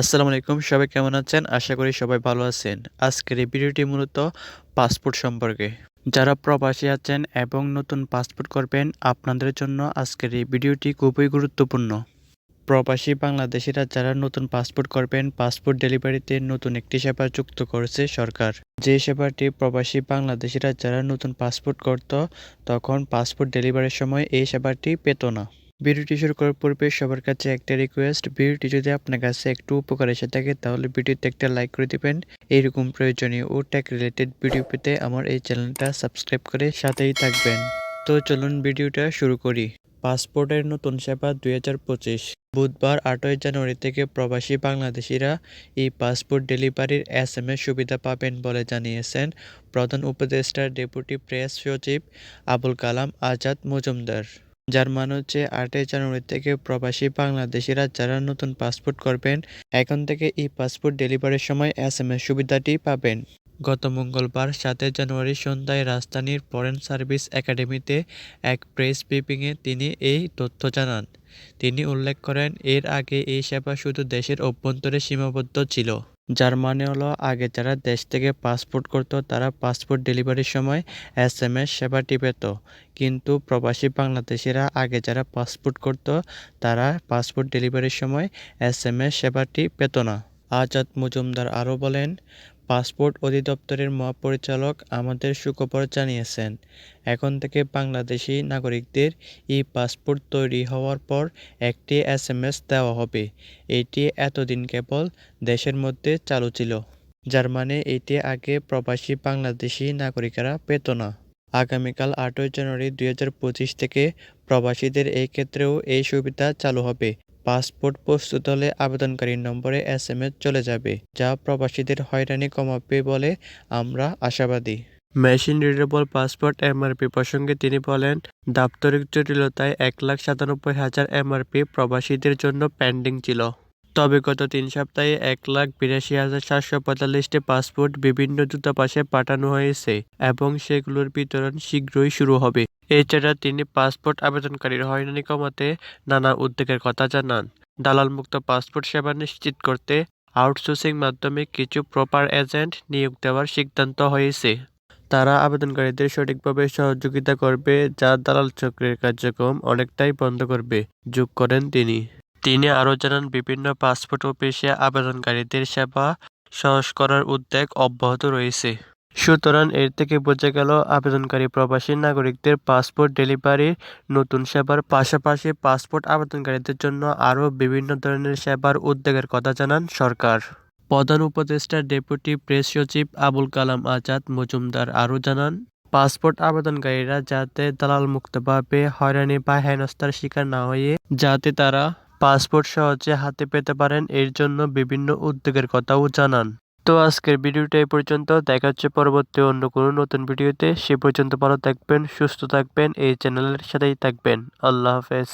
আসসালামু আলাইকুম, সবাই কেমন আছেন? আশা করি সবাই ভালো আছেন। আজকের এই ভিডিওটি মূলত পাসপোর্ট সম্পর্কে। যারা প্রবাসী আছেন এবং নতুন পাসপোর্ট করবেন, আপনাদের জন্য আজকের এই ভিডিওটি খুবই গুরুত্বপূর্ণ। প্রবাসী বাংলাদেশিরা যারা নতুন পাসপোর্ট করবেন, পাসপোর্ট ডেলিভারিতে নতুন একটি সেবা যুক্ত করেছে সরকার। যে সেবাটি প্রবাসী বাংলাদেশিরা যারা নতুন পাসপোর্ট করত, তখন পাসপোর্ট ডেলিভারির সময় এই সেবাটি পেত না। ভিডিওটি শুরু করার পূর্বে সবার কাছে একটা রিকোয়েস্ট ভিডিওটি যদি আপনার কাছে একটু উপকার এসে থাকে, তাহলে ভিডিওতে একটা লাইক করে দিবেন। এইরকম প্রয়োজনীয় ও টেক রিলেটেড ভিডিও পেতে আমার এই চ্যানেলটা সাবস্ক্রাইব করে সাথেই থাকবেন। তো চলুন ভিডিওটা শুরু করি। পাসপোর্টের নতুন সেবা দুই হাজার পঁচিশ। বুধবার আটই জানুয়ারি থেকে প্রবাসী বাংলাদেশিরা এই পাসপোর্ট ডেলিভারির এস এম এস সুবিধা পাবেন বলে জানিয়েছেন প্রধান উপদেষ্টার ডেপুটি প্রেস সচিব আবুল কালাম আজাদ মজুমদার। যার মানে হচ্ছে আটই জানুয়ারি থেকে প্রবাসী বাংলাদেশিরা যারা নতুন পাসপোর্ট করবেন, এখন থেকে এই পাসপোর্ট ডেলিভারির সময় এস এম এস সুবিধাটি পাবেন। গত মঙ্গলবার সাতই জানুয়ারি সন্ধ্যায় রাজধানীর ফরেন সার্ভিস একাডেমিতে এক প্রেস ব্রিফিংয়ে তিনি এই তথ্য জানান। তিনি উল্লেখ করেন, এর আগে এই সেবা শুধু দেশের অভ্যন্তরে সীমাবদ্ধ ছিল। যার মানে হলো আগে যারা দেশ থেকে পাসপোর্ট করত, তারা পাসপোর্ট ডেলিভারির সময় এস এম এস সেবাটি পেত কিন্তু প্রবাসী বাংলাদেশিরা আগে যারা পাসপোর্ট করত, তারা পাসপোর্ট ডেলিভারির সময় এস এম এস সেবাটি পেত না। আজাদ মজুমদার আরও বলেন পাসপোর্ট অধিদপ্তরের মহাপরিচালক আমাদের সুখবর জানিয়েছেন। এখন থেকে বাংলাদেশি নাগরিকদের ই পাসপোর্ট তৈরি হওয়ার পর একটি এস এম এস দেওয়া হবে। এটি এতদিন কেবল দেশের মধ্যে চালু ছিল। যার মানে এটি আগে প্রবাসী বাংলাদেশি নাগরিকেরা পেত না। আগামীকাল আটই জানুয়ারি দুই হাজার পঁচিশ থেকে প্রবাসীদের এই ক্ষেত্রেও এই সুবিধা চালু হবে। পাসপোর্ট প্রস্তুত হলে আবেদনকারীর নম্বরে এস এম এস চলে যাবে, যা প্রবাসীদের হয়রানি কমাবে বলে আমরা আশাবাদী। মেশিন রিডেবল পাসপোর্ট এমআরপি প্রসঙ্গে তিনি বলেন, দাপ্তরিক জটিলতায় এক লাখ সাতানব্বই হাজার এমআরপি প্রবাসীদের জন্য পেন্ডিং ছিল। তবে গত তিন সপ্তাহে এক লাখ বিরাশি হাজার সাতশো পঁয়তাল্লিশটি পাসপোর্ট বিভিন্ন দূতাবাসে পাঠানো হয়েছে এবং সেগুলোর বিতরণ শীঘ্রই শুরু হবে। এছাড়া তিনি পাসপোর্ট আবেদনকারীর হয়রানি কমাতে নানা উদ্যোগের কথা জানান। দালালমুক্ত পাসপোর্ট সেবা নিশ্চিত করতে আউটসোর্সিং মাধ্যমে কিছু প্রপার এজেন্ট নিয়োগ দেওয়ার সিদ্ধান্ত হয়েছে। তারা আবেদনকারীদের সঠিকভাবে সহযোগিতা করবে, যা দালাল চক্রের কার্যক্রম অনেকটাই বন্ধ করবে, যোগ করেন তিনি। তিনি আরও জানান, বিভিন্ন পাসপোর্ট অফিসে আবেদনকারীদের সেবা সহজ করার উদ্যোগ অব্যাহত রয়েছে। সুতরাং এর থেকে বোঝা গেল, আবেদনকারী প্রবাসী নাগরিকদের পাসপোর্ট ডেলিভারির নতুন সেবার পাশাপাশি পাসপোর্ট আবেদনকারীদের জন্য আরও বিভিন্ন ধরনের সেবার উদ্যোগের কথা জানান সরকার। প্রধান উপদেষ্টা ডেপুটি প্রেস সচিব আবুল কালাম আজাদ মজুমদার আরও জানান, পাসপোর্ট আবেদনকারীরা যাতে দালাল মুক্তভাবে হয়রানি বা হেনস্থার শিকার না হয়ে যাতে তারা পাসপোর্ট সহজে হাতে পেতে পারেন, এর জন্য বিভিন্ন উদ্যোগের কথাও জানান। তো আজকের ভিডিওটা এই পর্যন্ত। দেখা হচ্ছে পরবর্তী অন্য কোনো নতুন ভিডিওতে। সে পর্যন্ত ভালো থাকবেন, সুস্থ থাকবেন, এই চ্যানেলের সাথেই থাকবেন। আল্লাহ হাফেজ।